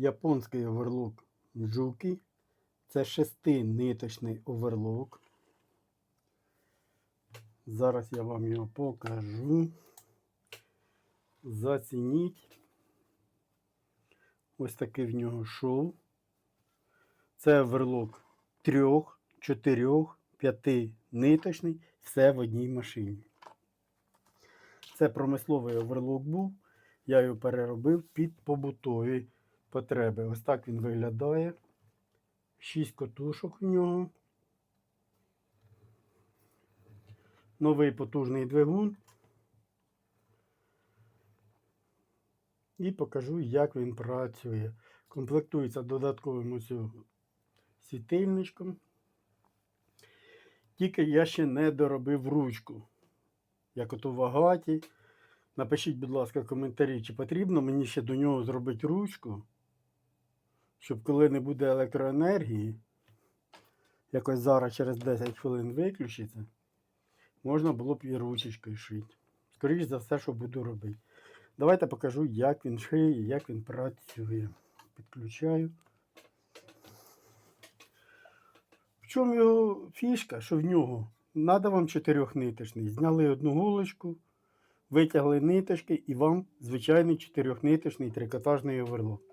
японський оверлок Джуки. Це шестиниточний оверлок. Зараз я вам його покажу. Зацініть. Ось такий в нього шов. Це оверлок трьох, чотирьох, п'яти ниточний, все в одній машині. Це промисловий оверлок був. Я його переробив під побутові потреби. Ось так він виглядає. Шість котушок в нього. Новий потужний двигун. І покажу, як він працює. Комплектується додатковим ось світильничком. Тільки я ще не доробив ручку. Як ото в агаті. Напишіть, будь ласка, в коментарі, чи потрібно мені ще до нього зробити ручку, щоб коли не буде електроенергії, якось зараз через 10 хвилин виключиться, можна було б і ручечкою шити. Скоріше за все, що буду робити. Давайте покажу, як він шиє як він працює. Підключаю. В чому його фішка, що в нього треба вам чотирьохниточний. Зняли одну голочку, витягли ниточки і вам звичайний чотирьохниточний трикотажний оверлок.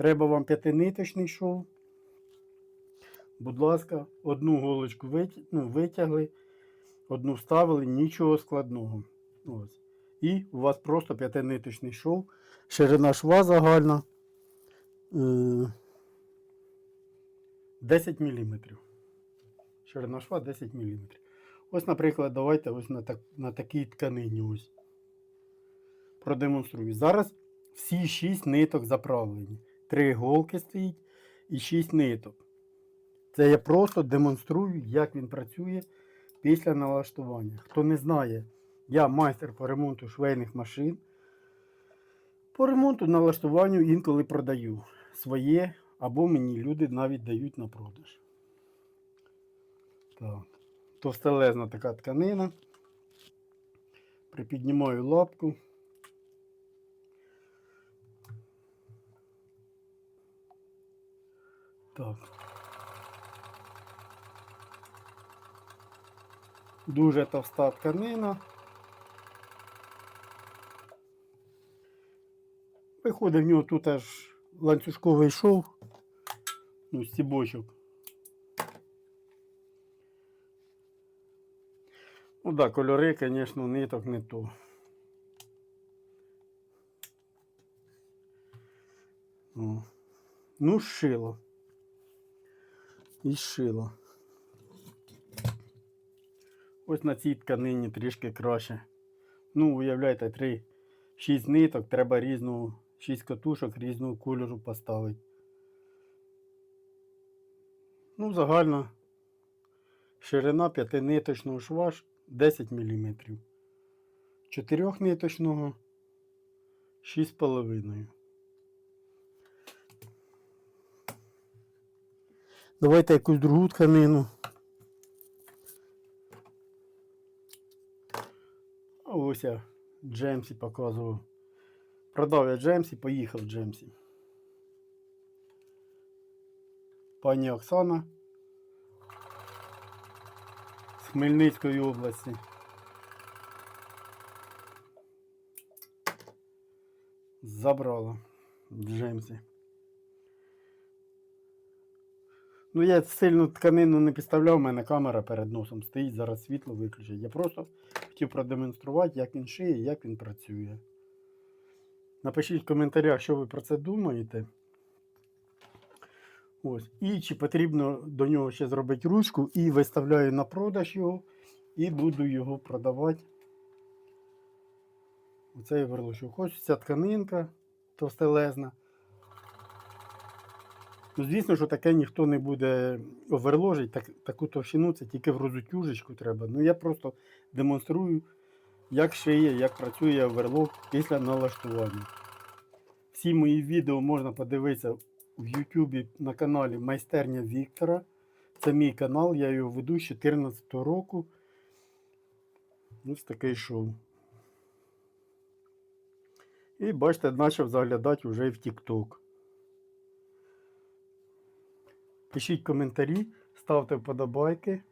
Треба вам п'ятиниточний шов. Будь ласка, одну голочку ну, витягли, одну вставили, нічого складного. Ось. І у вас просто п'ятиниточний шов. Ширина шва загальна е, 10 мм. Ширина шва 10 мм. Ось, наприклад, давайте ось на, так, на такій тканині ось. Продемонструю. Зараз всі 6 ниток заправлені. 3 голки стоїть і 6 ниток. Це я просто демонструю, як він працює після налаштування. Хто не знає, я майстер по ремонту швейних машин. По ремонту налаштуванню інколи продаю своє, або мені люди навіть дають на продаж. Так. Товстелезна така тканина. Припіднімаю лапку. Так. Дуже товста тканина. Виходить в нього тут аж ланцюжковий шов, ну, стібочок. Ну да, кольори, звісно, ниток не то. Ну, шило. І шило. Ось на цій тканині трішки краще. Ну, уявляєте, 3, 6 ниток, треба різну, 6 катушок різного кольору поставити. Ну, загальна ширина п'ятиниточного шва ж 10 мм. Чотирьохниточного 6,5. Давайте якусь другу тканину. Ось я Джемсі показував. Продав я Джемсі, поїхав Джемсі. Пані Оксана з Хмельницької області. Забрала Джемсі. Ну, я сильно тканину не підставляв, у мене камера перед носом стоїть, зараз світло виключить. Я просто хотів продемонструвати, як він шиє, як він працює. Напишіть в коментарях, що ви про це думаєте. Ось. І чи потрібно до нього ще зробити ручку, і виставляю на продаж його, і буду його продавати. Оцей верлочок. Ось ця тканинка товстелезна. Ну, звісно, що таке ніхто не буде оверложити, так, таку товщину це тільки в розутюжечку треба. Ну я просто демонструю, як шиє, як працює оверлок після налаштування. Всі мої відео можна подивитися в YouTube на каналі Майстерня Віктора. Це мій канал, я його веду з 2014 року. Ось такий шоу. І бачите, почав заглядати вже в TikTok. Пишіть коментарі, ставте вподобайки.